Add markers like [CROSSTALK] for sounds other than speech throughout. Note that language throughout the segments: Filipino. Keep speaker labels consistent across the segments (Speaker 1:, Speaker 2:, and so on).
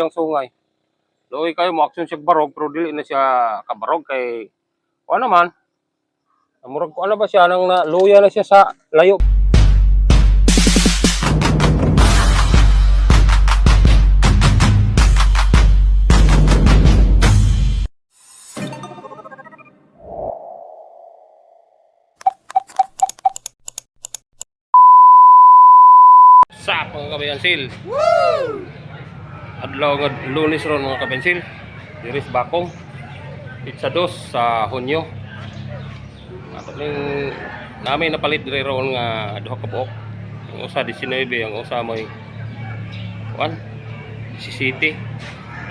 Speaker 1: iyang sungay. Luoy kayo mo action siya barog pero dili na siya kabarog kay ano naman. Murag ko ano ba siya nang na, luya na siya sa layo. sa mga kabensil. Adlaw nga lunes ron mga kabensil. Diris bakong. Pizza dos sa Hunyo. Ato ning namin napalit dire ron nga duha ka buok. Ang usa 19, ang usa mo'y 1 si City.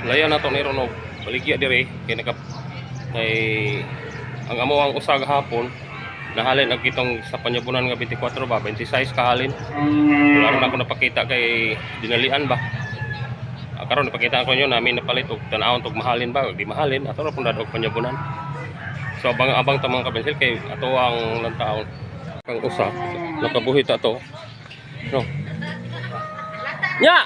Speaker 1: Layan nato ni ron baligya dire kay naka kay ang amo ang usa gahapon nahalin ang kitong sa panyabunan nga 24 ba 26 kahalin wala rin ako napakita kay dinalian ba karon napakita ko nyo namin napalit og tanawon tog mahalin ba di mahalin ato ra pun dadog panyabunan so abang abang tamang kabensil kay ato ang lantaon kang usa nakabuhi ta to no nya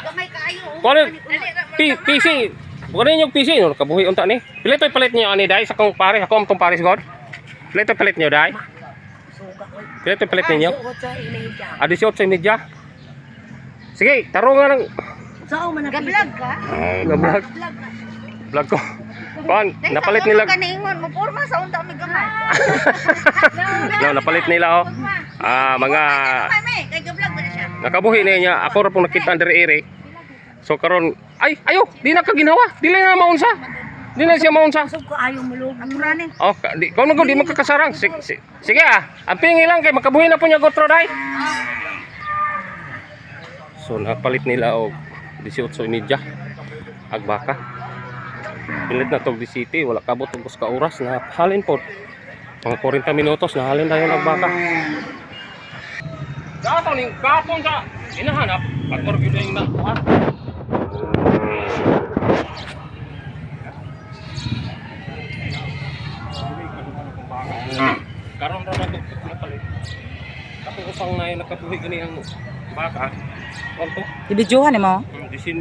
Speaker 1: P- PC. Bukan yung PC, no? Kabuhi unta ni. Pilit to'y palit niyo ani dai sa kong pares, ako amtong pares god. Pilit to'y palit niyo dai. Pilit to'y palit niyo. Ah, 18 sa media. Sige, taro nga ng
Speaker 2: Saan man Gablag ka?
Speaker 1: vlog. Vlog ko. Kuan, napalit nila.
Speaker 2: Kaningon mo porma sa unta mi gamay. [LAUGHS]
Speaker 1: No, napalit nila oh. Ah, mga
Speaker 2: kay gablag ba na siya?
Speaker 1: nakabuhi na niya. Ako ra pong nakita diri ere. So karon, ay, ayo, di na ka ginawa. Dili na maunsa. Di na siya maunsa.
Speaker 2: Sub ko ayaw mo loob. Ako rani.
Speaker 1: Oh, ka- di, kung nung di magkakasarang. Sige, sige, sige ah. Ang pingi lang kay makabuhi na po niya gotro dai. So napalit nila og 18 media agbaka. Pilit na tog di city, wala kabot og ka oras na halin pod. Mga 40 minutos na halin tayo agbaka. Dato ning kapon sa inahanap, pagkor gyud yung nakuha. Karon ra na to napalit. Ako usang na yung nakabuhi gani ang baka. Kanto.
Speaker 3: Ibidyohan mo?
Speaker 1: Disin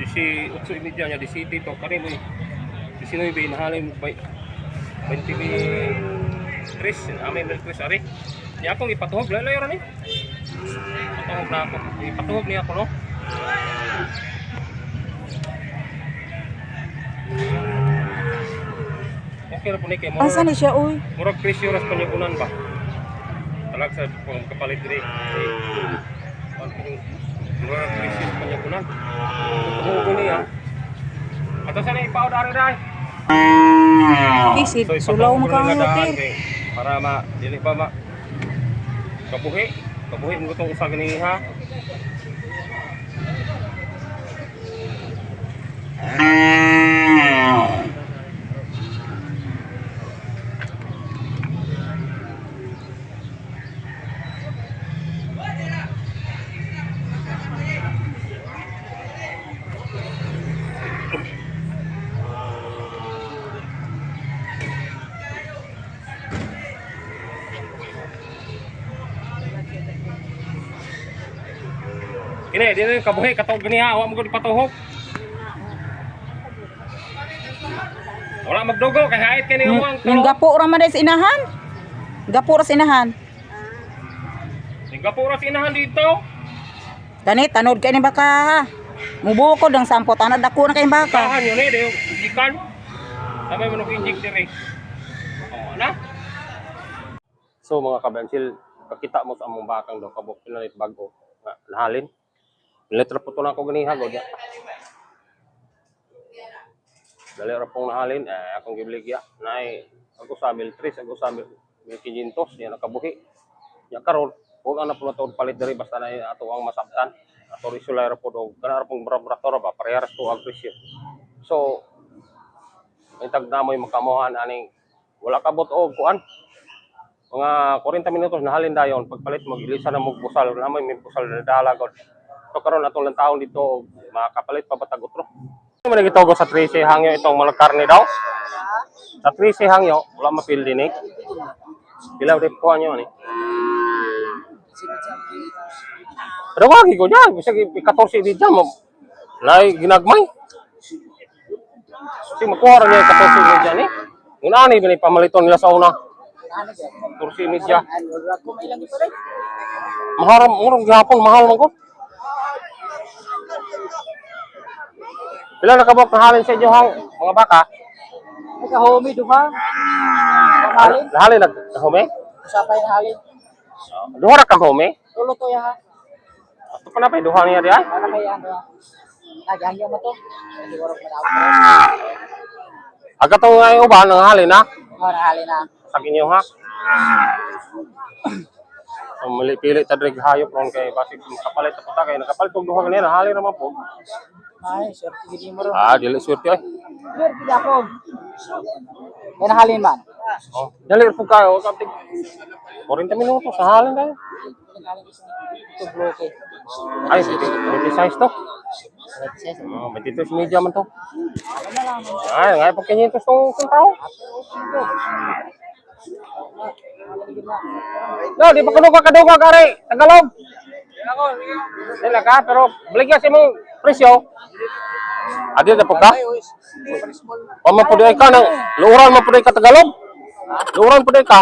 Speaker 1: disi utso imedya niya di city to kani mo. Disin mo binahalin bay 20 mi Chris, amin mil Chris ari. Niya akong ipatuhog lalayo ra ni. Ipatuhog na ako. Ipatuhog niya ako no. Okay ra po ni kay mo.
Speaker 3: Asa ni siya, uy?
Speaker 1: Murag presyo ras panyagunan ba? Talag sa kapalit diri. Murag presyo sa panyagunan. Tuhugo niya. Ato sa na ipaw dari dai.
Speaker 3: Isid,
Speaker 1: So,
Speaker 3: sulaw mo
Speaker 1: ko
Speaker 3: ka
Speaker 1: nila
Speaker 3: ang
Speaker 1: daan
Speaker 3: hotel.
Speaker 1: Para ma dili pa ma kabuhi. Kabuhi mo itong usa gani ha. Kini dili kabuhi katong gani ha, wa mo gud patuhog. Wala magdugo kay hait
Speaker 3: Yung,
Speaker 1: ang
Speaker 3: yung gapo ra man sa inahan. Gapo ra sa inahan.
Speaker 1: Singapura sinahan dito.
Speaker 3: Gani, tanod kayo ni baka. Mubukod ang sampo, tanod ako na kayong baka.
Speaker 1: Kahan yun eh, dayo ikan. Sabay mo nag-inject dire. Oh, ana? So mga kabensil, kakita mo sa among bakang daw kabok pinalit bago nahalin. Letra po to na ako ganiha god. Dali ra pong nahalin, eh, akong gibligya. Nay, ako sa mil 3, ako sa mil 500, yan nakabuhi. Ya karon, huwag ang napuno to palit diri basta na ato ang masabtan. Ato risulay ra po do, kana ra pong bra-bratora ba, parehas to ang presyo. So, may tagdamoy makamuhan aning wala kabot og kuan. Mga 40 minutos nahalin dayon pagpalit mo gilisa na mo pusal namoy may pusal na dala god. So karon atong lang taon dito makapalit pa batagot ro. Ano man gitogo sa 13 hangyo itong mga karne daw? Sa 13 hangyo wala mapil din eh. Pila rin po nyo ni. Pero wagi ko dyan, bisag 14 di dyan mo. Nay ginagmay. Kasi makuha rin niya sa social media ni. Una ni bini pamaliton nila sa una. Social media. Mahal murag gihapon mahal man ko. Pila na kabok na halin sa inyo hang mga baka?
Speaker 3: Nagka-homie duha.
Speaker 1: Nahalin nag home?
Speaker 3: Usapay na halin.
Speaker 1: Duha ra ka home?
Speaker 3: Tulo to ya ha.
Speaker 1: Ato pa na pa duha niya diay.
Speaker 3: Para kay ano. Nagahya mo to. Hindi ko madaw.
Speaker 1: Aga to uban ang halin na.
Speaker 3: Para halin na.
Speaker 1: sa inyo ha. So, mali pili ta hayop ron kay basig kapalit ta puta kay nakapalit og duha kanina hali ra man po.
Speaker 3: Ay, mo.
Speaker 1: Ah, dili swerte ay.
Speaker 3: Ako. Yan ang halin man.
Speaker 1: Oh, dali po kayo kaptig 40 minuto sa halin kayo.
Speaker 3: Ito bloke.
Speaker 1: Ay, 20 size to. Oh, 22 media man to. Ay, ngay pag 500 tong tong tao. No, di pa kuno ka kaduga kare. Tagalog. Dila ka, pero bligyan si mong presyo. Adi na po ka? O man po ka nang luuran man po ka Tagalog. Luuran po ka.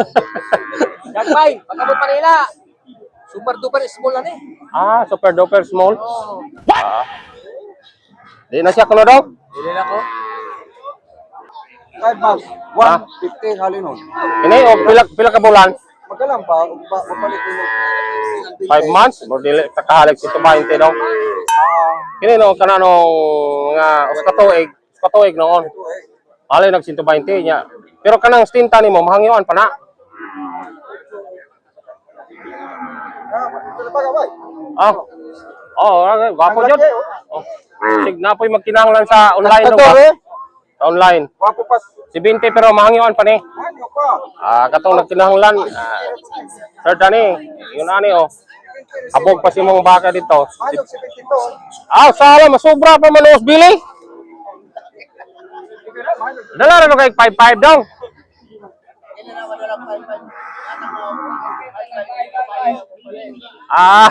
Speaker 1: [LAUGHS]
Speaker 3: Dagbay, pagkabot pa nila. Super duper small na ni.
Speaker 1: ah, super duper small. Ah. Di na siya kuno daw.
Speaker 3: Dili na ko.
Speaker 4: 5 months,
Speaker 1: Ah.
Speaker 4: 150 halin nun.
Speaker 1: Ini o pila pila ka bulan?
Speaker 4: Magalang pa, pa papalit yung
Speaker 1: 5 months, mo dili ta kahalag si 20 daw.
Speaker 4: Ah,
Speaker 1: Kini no kana no nga usa ka tuig, usa ka tuig noon. Alay nag 120 niya. Pero kanang stinta nimo mahangyoan pa na.
Speaker 4: Ah, pa gaway.
Speaker 1: Ah. Oh, okay, gwapo jud. Oh. Sig na po'y magkinahanglan sa online no ba? Sa online.
Speaker 4: Wapo pas.
Speaker 1: Si 20 pero mahangyoan pa ni.
Speaker 4: Ano pa?
Speaker 1: Ah, katong nagkinahanglan. Ah, Sir Dani, yun ani oh. Abog pa si mong baka dito.
Speaker 4: Ano, 72.
Speaker 1: Ah, sala masubra pa man os bili. Dala na kay 55 daw. Ah.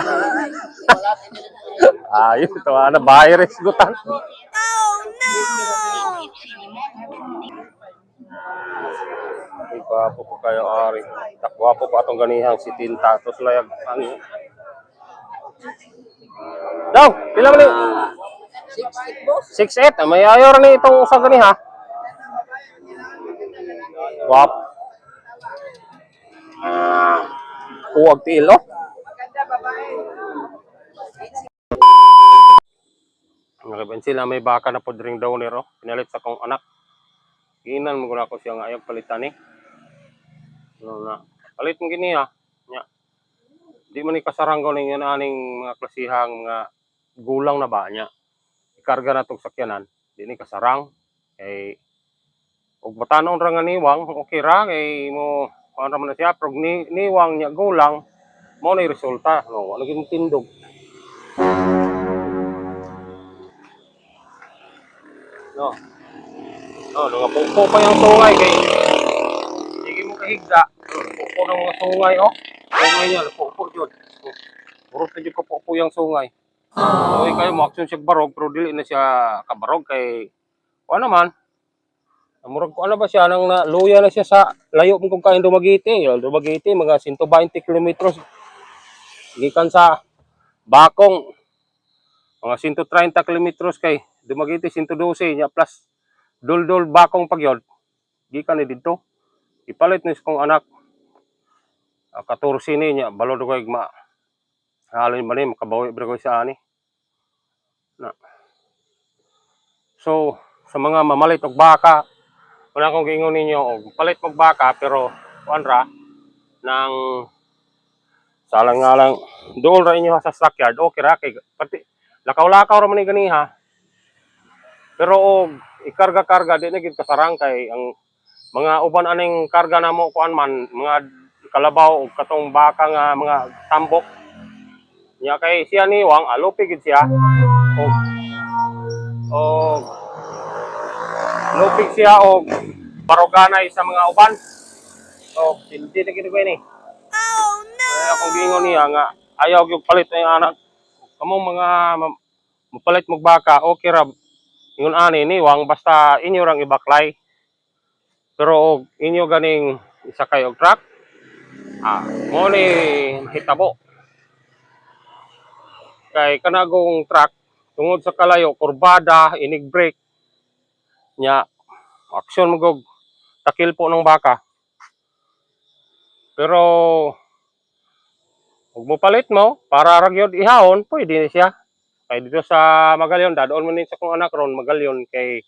Speaker 1: [LAUGHS] Ayun to, ana virus gutan. Ay, gwapo po kayo, Ari. Takwapo po atong ganihang si Tinta. Tapos layag, ano? Daw, pila man ni? 6'8". Ah, May ayor ni itong usa gani ha. Wap. Huwag tilo. Nakaban sila may baka na po ring daw nero. Pinalit sa kong anak. Giinan mo ko siya nga ayaw palitan ni. Ano na. Palit mo gini ha. Nya. Di man ni kasaranggaw ning yan aning mga klasihang mga gulang na ba nya. Ikarga na tong sakyanan. Di ni kasarang. Kay ug batanon ra nga niwang okay ra kay mo ano man siya? Prog ni, niwang nya gulang mo na resulta. No wala gyud tindog no. No nga pupo pa yung sungay kay sige mo kahigda. Pupo ng mga sungay oh. Sungay niya pupo jud. Puro ta jud ko pupo yung sungay. So kayo mo action siya barog pero dili na siya kabarog kay ano naman Murag ko ano ba siya nang na, luya na siya sa layo mo kung kain Dumaguete. Yung Dumaguete mga 120 kilometros gikan sa Bakong mga 130 kilometros kay Dumaguete 112 nya plus Duldul Bakong pagyod gikan ni didto. Ipalit ni kong anak uh, 14 ni nya balod ko igma. Halin man ni makabawi ko sa ani. Na. So sa mga mamalit og baka wala akong giingon ninyo og palit mag baka pero kuan ra nang salang nga lang doon ra inyo sa stockyard. Okay ra kay pati lakaw-lakaw ra man ni ganiha pero og ikarga-karga di na gid kasarang kay ang mga uban aning karga namo kuan man mga kalabaw og katong baka nga mga tambok. Nya kay siya ni Wang alopi gid siya. Og og lupig siya o baroganay sa mga uban. So, hindi na ginagawa ni. Oh no! Ay, akong gingon niya nga, ayaw yung palit na anak. Kamong mga ma- mapalit magbaka, okay ra. ingon ani niwang basta inyo rang ibaklay. Pero og inyo ganing isakay og truck, ah, mo ni hitabo. Kay kanagong truck tungod sa kalayo kurbada, inig brake nya aksyon magog takil po ng baka. Pero Huwag mo palit mo, para ragyod ihawon, pwede na siya. Kay dito sa Magalyon, dadoon mo ni sa kong anak ron, Magalyon, kay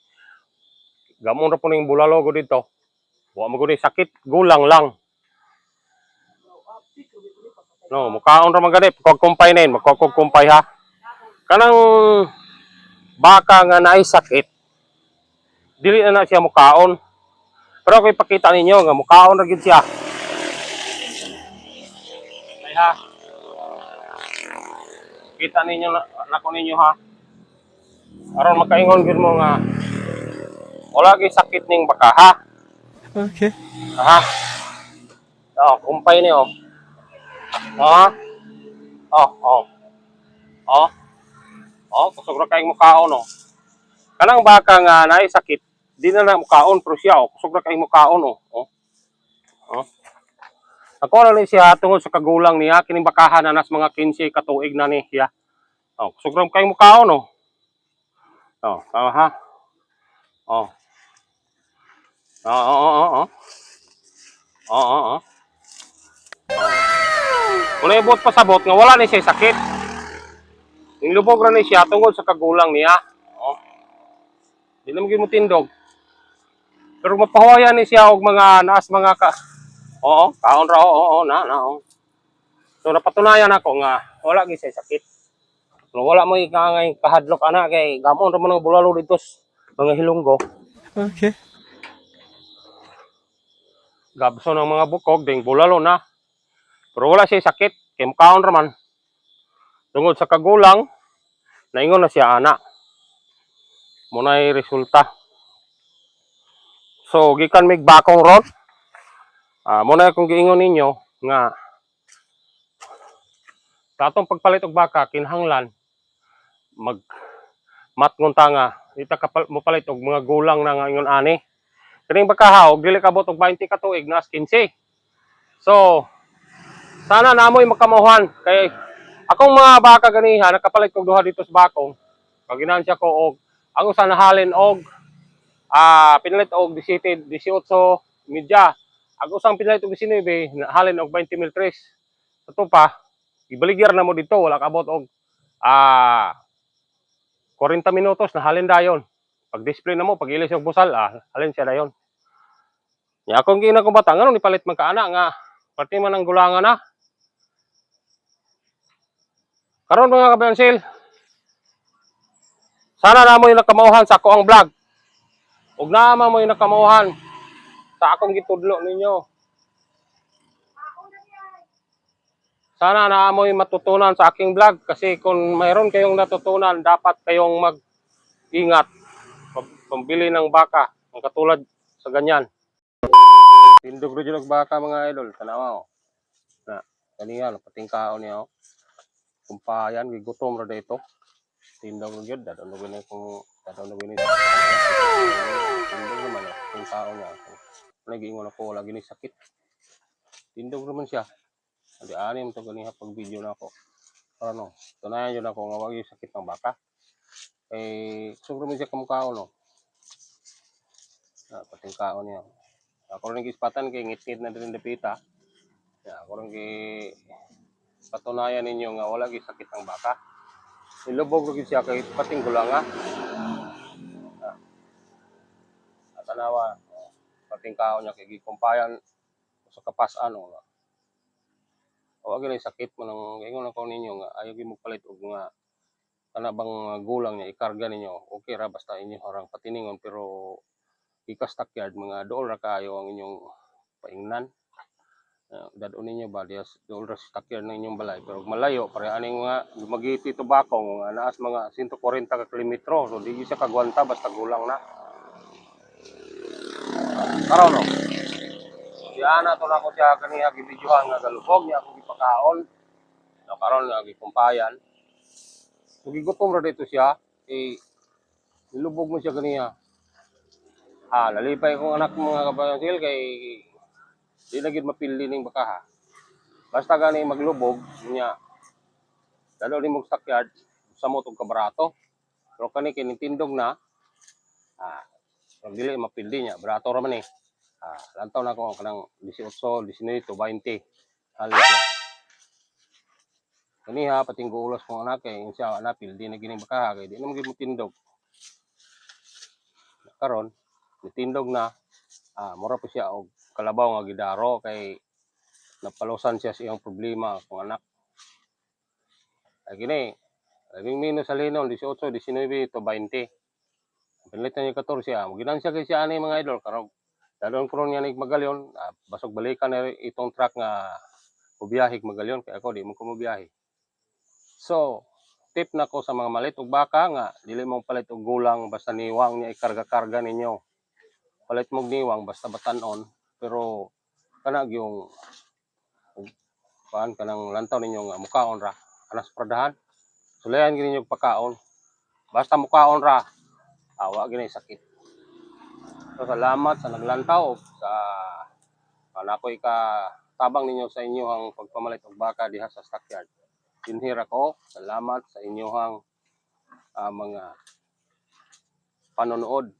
Speaker 1: gamon ra po ning bulalogo dito. Wa mo guni sakit, gulang lang. No, mukaon ra man gani, pagkumpay na yun, magkukumpay ha. Kanang baka nga naay sakit, dili na na siya mukaon. Pero kung ipakita ninyo nga mukaon ra gid siya. Ay ha. Kita ninyo na nako ninyo ha. Aron makaingon gid mo nga wala gyud sakit ning baka ha.
Speaker 5: Okay.
Speaker 1: Ha. Oh, kumpay ni oh. Ha? Oh, oh. Oh. Oh, kusog ra kayong mukaon oh. Kanang baka nga naay sakit, di na na mukaon pero siya oh, kusog kayong mukaon oh. Oh. Oh. Ako na ni siya tungod sa kagulang niya kining bakahan na nas mga 15 katuig na ni siya. Oh, kusog ra kayong mukaon oh. Oh, tama ha. Oh. Oo, oo, oo, oo. Oo, oo, oo. Kung ibot pasabot nga wala ni siya sakit. Yung lubog ra ni siya tungod sa kagulang niya. Oh. Di na mo tindog. Pero mapahawayan ni siya og mga naas mga ka Oo, kaon ra oo, oo, na, na, oo. So napatunayan ako nga wala gyud siya sakit. Kung wala mo ikangay kahadlok ana kay gamon ra man ang bulalo dito mga hilunggo.
Speaker 5: Okay.
Speaker 1: Gabso ng mga bukog ding bulalo na. Pero wala siya sakit kay mukaon ra man. Tungod sa kagulang naingon na siya ana. Munay resulta. So gikan mig bakong ron. Ah, muna akong giingon ninyo nga sa atong pagpalit og baka kinahanglan mag matngon ta nga ka mo palit og mga gulang na nga ingon ani. Kining baka og dili kabot og 20 ka tuig nas 15. So sana namoy makamuhan kay akong mga baka ganiha nakapalit kog duha dito sa bakong. Paginansya ko og ang usa nahalin og ah pinalit og 17 18 media. Ang usang pinalit og 19 nahalin og 20 mil tres. Ito pa ibaligyar na mo dito wala kabot og ah 40 minutos nahalin dayon. Pag display na mo, pag ilis yung busal, ah, halin siya dayon. Ya akong gina ko bata, ngano ni palit man kaana nga pati man ang gulangan na. Karon mga kabensil. Sana na mo yung nakamauhan sa ako ang vlog. Ug naama mo yung nakamauhan sa akong gitudlo ninyo. Sana naamoy matutunan sa aking vlog kasi kung mayroon kayong natutunan, dapat kayong mag-ingat. Pambili ng baka, ang katulad sa ganyan. Tindog rin yung baka mga idol, tanawa oh. Na, kaniya, pating kaon niya oh. Kumpayan, gigutom ra dito. Tindog rin yun, dadon na kung dadon na gini. Tindog naman oh, pating kaon niya. Nagiingon ako, wala gini sakit. Tindog naman siya. Adi anim to ganiha pag video na ako. Para no, tunayan yun ako nga wag yung sakit ng baka. Eh, sobrang man siya kamukhaon no. Ah, pating kaon niya. Ako rin gispatan kay ngit-ngit na din dapita. Ya, ako rin gi patunayan ninyo nga wala gyud sakit ng baka. Nilubog rin siya kay pating gulanga. At tanawa, oh, pating kaon niya kay gikumpayan sa kapas-an no. O agi sakit mo nang ingon ako ninyo nga ayaw gyud magpalit og nga kana bang gulang niya ikarga ninyo. Okay ra basta inyo harang patiningon pero ikas takyard mga dool ra kayo ang inyong paingnan. Uh, dadon ninyo ba dias dool ra sa takyard ng inyong balay pero malayo pare aning mga magiti tobacco nga naas mga 140 ka kilometro so di siya kagwanta basta gulang na. Karon no. Na to na ko siya kaniya gibidyohan nga galubog niya ako gipakaon. No, karon nga gikumpayan. So gigutom ra dito siya. Eh, Nilubog mo siya ganiya. Ah, nalipay kong anak mga kabayansil kay di na gid mapildi ning baka ha. Basta gani maglubog niya. Dalo ni mong stockyard sa mo tong kabarato. Pero kani kinitindog na ah pag dili mapildi niya, barato ra man eh. Ah, lantaw na ko kanang 18, 19 to 20. Hali siya. Kaniha pating guulos kong anak kay insya Allah pildi na gining baka kay di na magid mo tindog. Karon nitindog na ah mura pa siya og kalabaw nga gidaro kay napalusan siya sa iyang problema kung anak. Ay gini, labing minus sa linon, 18, 19 to 20. Pilit na niya 14 siya. Maginan siya kay siya ani mga idol. Karong dalon ko niya nig magalyon, ah, basog balikan na itong truck nga bubiyahe magalyon kay ako di mo ko mobiyahe. So, tip na ko sa mga malit og baka nga dili mong palit og gulang basta niwang niya ikarga-karga ninyo. Palit mong niwang basta batanon pero kana yung paan kanang lantaw ninyo nga mukaon ra anas pradahan. Sulayan gini yung pagkaon. Basta mukaon ra awa gini sakit. So salamat sa naglantaw sa panakoy ka tabang ninyo sa inyong pagpamalit og baka diha sa stockyard. Dinhira ko, salamat sa inyong ah, mga panonood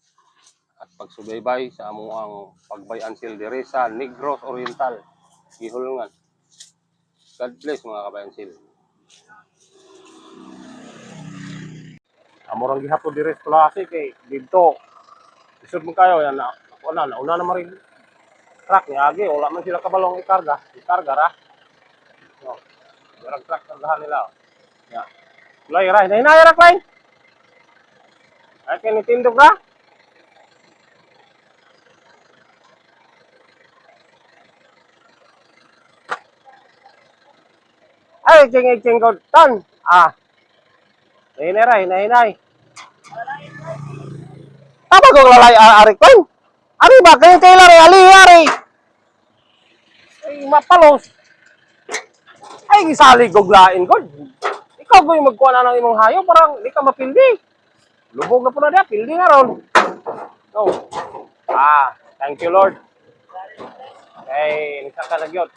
Speaker 1: at pagsubaybay sa among ang pagbayan sil diri sa Negros Oriental, Gihulungan. God bless mga kabayan sil. Amorang gihapon diri sa klase kay dito. Isod mo kayo yan na. Wala na, una na marin truck ni Agi, wala man sila kabalong ikarga. Ikarga ra. No. Yarang truck kargahan nila. Ya. Lay ra, hinay ra klay. Ay kini tindog Ay, ching ko tan. Ah. Hinay hinay hinay. Tama kong lalay ari ko. Ari ba kay lari ali ari. Ay mapalos. Ay gisali kog lain ko. Ikaw ba yung magkuha na ng imong hayo parang di ka mapildi. Lubog na po na dia, pildi nga ron. No. Ah, thank you Lord. Kay nagkaka na gyud.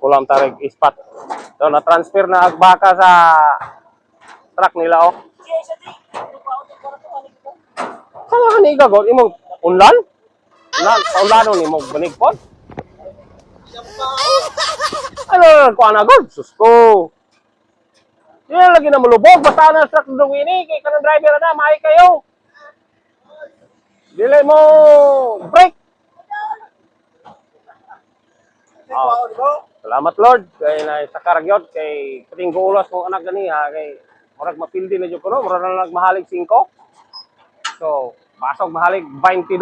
Speaker 1: Kulam tarig ispat. So na-transfer na agbaka sa truck nila oh. Saan ka ni gagawin? Imong unlan? Unlan? Sa unlano ni mong banigpon? Ano na ko anagod? Sus ko. Yan lagi na mulubog. Basta na truck dong ini. Kay kanang driver na. Maay kayo. Dili mo break. Oh. Salamat Lord kay na sa karagyot kay pating guulas mong anak gani ha kay murag mapildi na jud ko no murag na nagmahalig 5. So, pasok mahalig 22.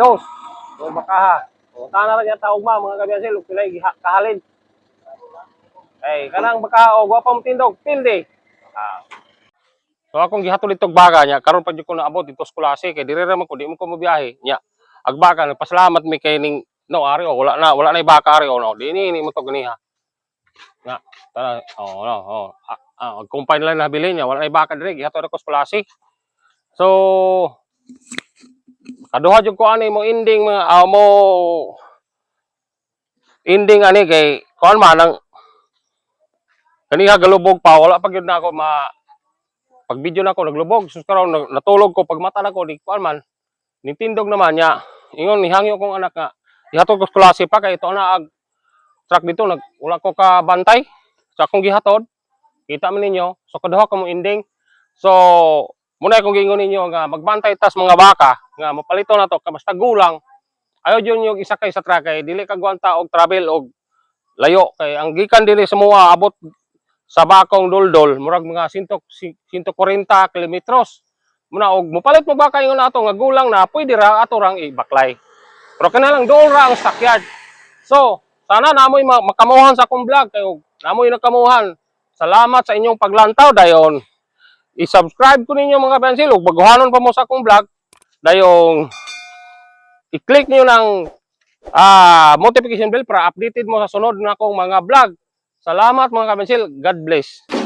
Speaker 1: So baka ha. O tana ra gyud taog ma mga kabiyasil ug pilay kahalin. Ay kanang baka o gwa pa tindog pildi. Ah. So akong gihatol itog baga niya karon pa jud ko naabot dito sa klase kay dire ra man ko di mo ko mobiyahe niya. Agbaga nagpasalamat mi kay ning no ari o wala na wala na ibaka ari o no. Di ni ni mo to ganiha. Nga, tara, oh, no, oh. Ah, ah, mag-combine lang nabili niya, wala na ibaka dire, gihatod ako sa klase. So, kaduha jud ko ani mo ending mga ah, mo ending ani kay kuan man ang kaniha galubog pa wala pa gyud na ako ma pag video na ako naglubog sus karon natulog ko pag mata na ko di kuan man nitindog naman niya ingon nihangyo kong anak nga ihatod ko klase pa kay ito na ag truck dito nag wala ko ka bantay sa akong gihatod kita man ninyo so kaduha ka mo ending. So muna akong gingon ninyo nga magbantay tas mga baka nga mapalito na to basta gulang. Ayaw yun yung isa kay sa truck kay dili ka gwanta og travel og layo. Kay ang gikan dili sa mga abot sa bakong doldol murag mga 100 140 kilometros. Muna og mopalit mo baka ingon ato nga gulang na pwede ra ato rang ibaklay pero kana lang dool ra ang stockyard so sana namoy ma- makamuhan sa akong vlog. Kayo namoy nakamuhan salamat sa inyong paglantaw dayon. I-subscribe ko ninyo mga bensil ug baguhanon pa mo sa akong vlog. Dayong i-click niyo ng ah notification bell para updated mo sa sunod na akong mga vlog. Salamat mga kabensil God bless